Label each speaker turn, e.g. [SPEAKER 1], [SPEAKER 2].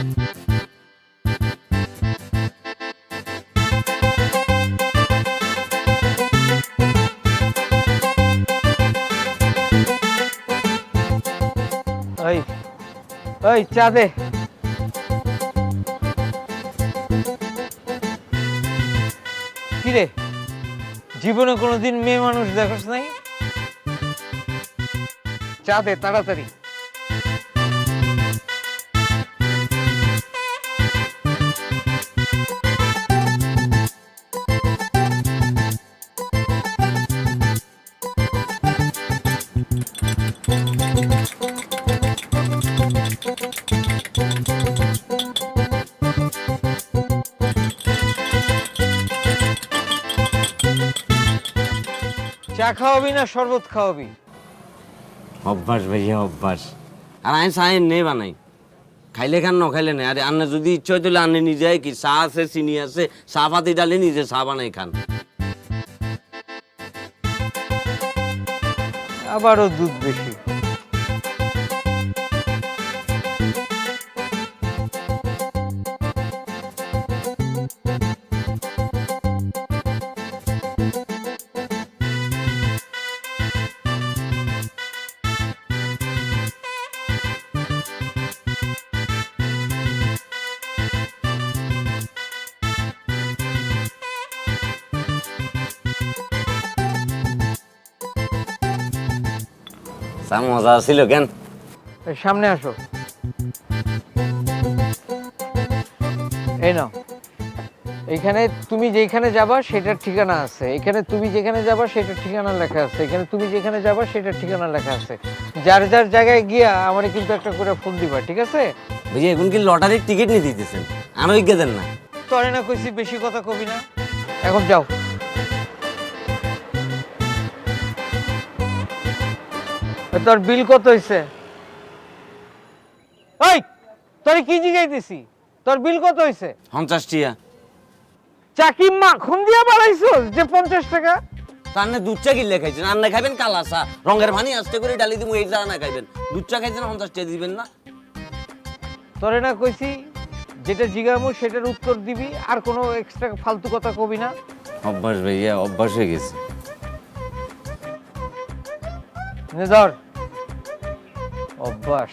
[SPEAKER 1] ওই ওই চা দে। কিরে জীবনে কোনোদিন মেয়ে মানুষ দেখাস নাই? চা দে তাড়াতাড়ি। চা খাওয়াবি না শরবত খাওয়াবি?
[SPEAKER 2] অভ্যাস ভাইয়া অভ্যাস। আর আমি সাইন নেই বানাই খাইলে খান ন খাইলে নেই? আরে আন্না যদি ইচ্ছা হয় তাহলে আন্নে নিজে কি চা আছে চিনি আছে চা পাতি ডালে নিজে চা বানাই খান।
[SPEAKER 1] আবারও দুধ বেশি।
[SPEAKER 2] চা মজা ছিল কেন?
[SPEAKER 1] সামনে আসো। এই নাও। এইখানে তুমি যেখানে যাবা সেটার ঠিকানা আছে। এখানে তুমি যেখানে যাবা সেটার ঠিকানা লেখা আছে। এখানে তুমি যেখানে যাবা সেটার ঠিকানা লেখা আছে। যার যার জায়গায় গিয়া আমারে কিন্তু একটা করে ফোন দিবা ঠিক আছে?
[SPEAKER 2] ভাইয়া এখন কি লটারির টিকিট নিয়ে দিতেছেন? আরোই দেন না।
[SPEAKER 1] তরে না কইছি বেশি কথা কবি না। এখন যাও। তোর বিল কত হইছে? ওই তোরে কি জিগাইতেছি? তোর বিল কত হইছে?
[SPEAKER 2] পঞ্চাশ টিয়া।
[SPEAKER 1] চাকি মাখন দিয়া বাড়াইছস যে পঞ্চাশ টাকা?
[SPEAKER 2] তার না দুধ চা কিনলে খাইছেন। আর না খাইবেন কালা চা। রঙের ভানি আস্তে করে ডালি দিব এই চা না খাইবেন। দুধ চা খাইছেন পঞ্চাশ টিয়া দিবেন না।
[SPEAKER 1] তোরে না কইছি যেটা জিগামু সেটার উত্তর দিবি আর কোনো এক্সট্রা ফালতু কথা কবি না।
[SPEAKER 2] অভ্যাস ভাইয়া অভ্যাস হয়ে গেছে।
[SPEAKER 1] ধর অভ্যাস।